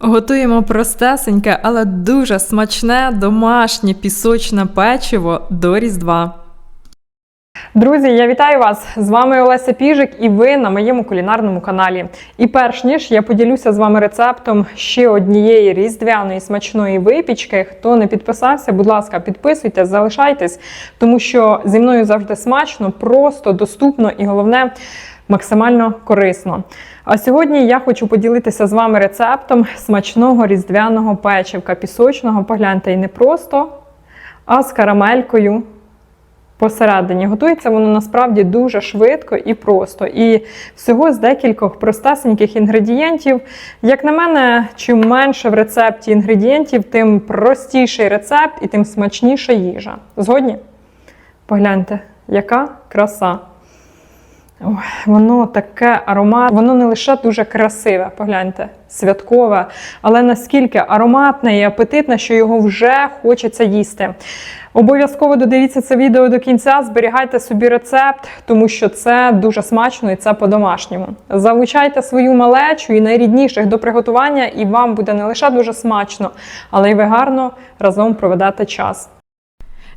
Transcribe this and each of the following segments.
Готуємо простесеньке, але дуже смачне домашнє пісочне печиво до Різдва. Друзі, я вітаю вас! З вами Олеся Піжик і ви на моєму кулінарному каналі. І перш ніж я поділюся з вами рецептом ще однієї різдвяної смачної випічки. Хто не підписався, будь ласка, підписуйтесь, залишайтесь, тому що зі мною завжди смачно, просто, доступно і головне максимально корисно. А сьогодні я хочу поділитися з вами рецептом смачного різдвяного печивка пісочного. Погляньте, і не просто, а з карамелькою посередині. Готується воно насправді дуже швидко і просто. І всього з декількох простесеньких інгредієнтів. Як на мене, чим менше в рецепті інгредієнтів, тим простіший рецепт і тим смачніша їжа. Згодні? Погляньте, яка краса. Ой, воно таке аромат, воно не лише дуже красиве, погляньте, святкове, але наскільки ароматне і апетитне, що його вже хочеться їсти. Обов'язково додивіться це відео до кінця, зберігайте собі рецепт, тому що це дуже смачно і це по-домашньому. Залучайте свою малечу і найрідніших до приготування, і вам буде не лише дуже смачно, але й ви гарно разом проведете час.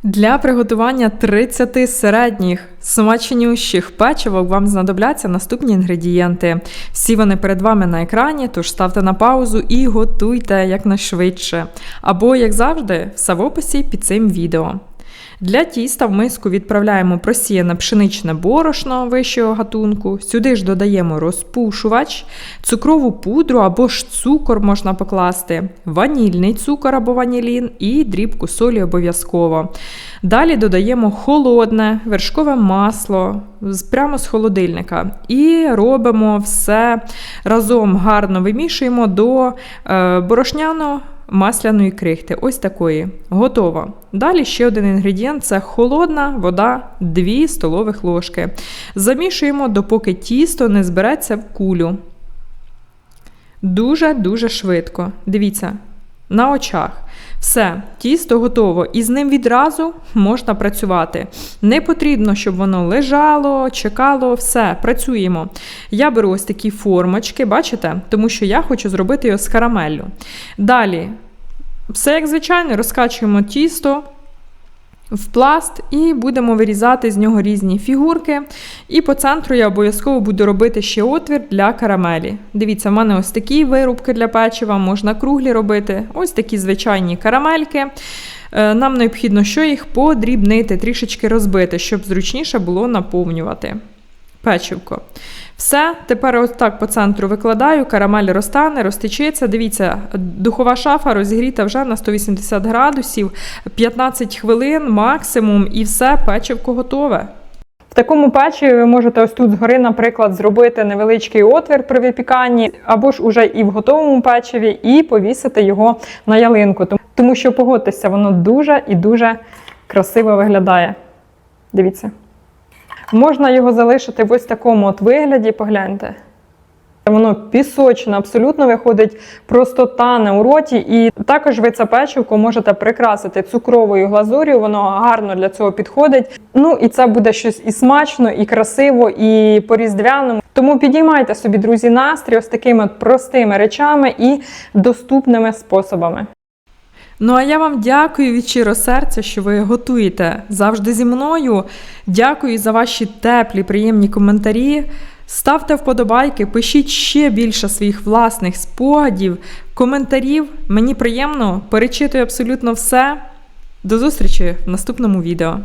Для приготування 30 середніх смачнющих печивок вам знадобляться наступні інгредієнти. Всі вони перед вами на екрані, тож ставте на паузу і готуйте якнайшвидше. Або, як завжди, все в описі під цим відео. Для тіста в миску відправляємо просіяне пшеничне борошно вищого гатунку. Сюди ж додаємо розпушувач, цукрову пудру або ж цукор можна покласти, ванільний цукор або ванілін і дрібку солі обов'язково. Далі додаємо холодне вершкове масло прямо з холодильника. І робимо все разом гарно вимішуємо до е, борошняного масляної крихти. Ось такої. Готово. Далі ще один інгредієнт це холодна вода 2 столових ложки. Замішуємо, допоки тісто не збереться в кулю. Дуже-дуже швидко. Дивіться, на очах. Все, тісто готово, і з ним відразу можна працювати. Не потрібно, щоб воно лежало, чекало, все, працюємо. Я беру ось такі формочки, бачите? Тому що я хочу зробити його з карамеллю. Далі, все як звичайно, розкачуємо тісто в пласт і будемо вирізати з нього різні фігурки. І по центру я обов'язково буду робити ще отвір для карамелі. Дивіться, в мене ось такі вирубки для печива, можна круглі робити. Ось такі звичайні карамельки. Е, Нам необхідно що їх подрібнити, трішечки розбити, щоб зручніше було наповнювати печивко. Все, тепер ось так по центру викладаю, карамель розтане, розтечеться. Дивіться, духова шафа розігріта вже на 180 градусів, 15 хвилин максимум, і все, печивко готове. В такому печиві ви можете ось тут згори, наприклад, зробити невеличкий отвір при випіканні, або ж уже і в готовому печиві, і повісити його на ялинку. Тому- Тому що погодьтеся, воно дуже і дуже красиво виглядає. Дивіться. Можна його залишити в ось такому от вигляді, погляньте. Воно пісочне, абсолютно виходить простота на у роті. І також ви це печивко можете прикрасити цукровою глазур'ю, воно гарно для цього підходить. Ну і це буде щось і смачно, і красиво, і по-різдвяному. Тому підіймайте собі, друзі, настрій ось такими простими речами і доступними способами. Ну а я вам дякую від щиро серця, що ви готуєте завжди зі мною. Дякую за ваші теплі, приємні коментарі. Ставте вподобайки, пишіть ще більше своїх власних спогадів, коментарів. Мені приємно, перечитую абсолютно все. До зустрічі в наступному відео.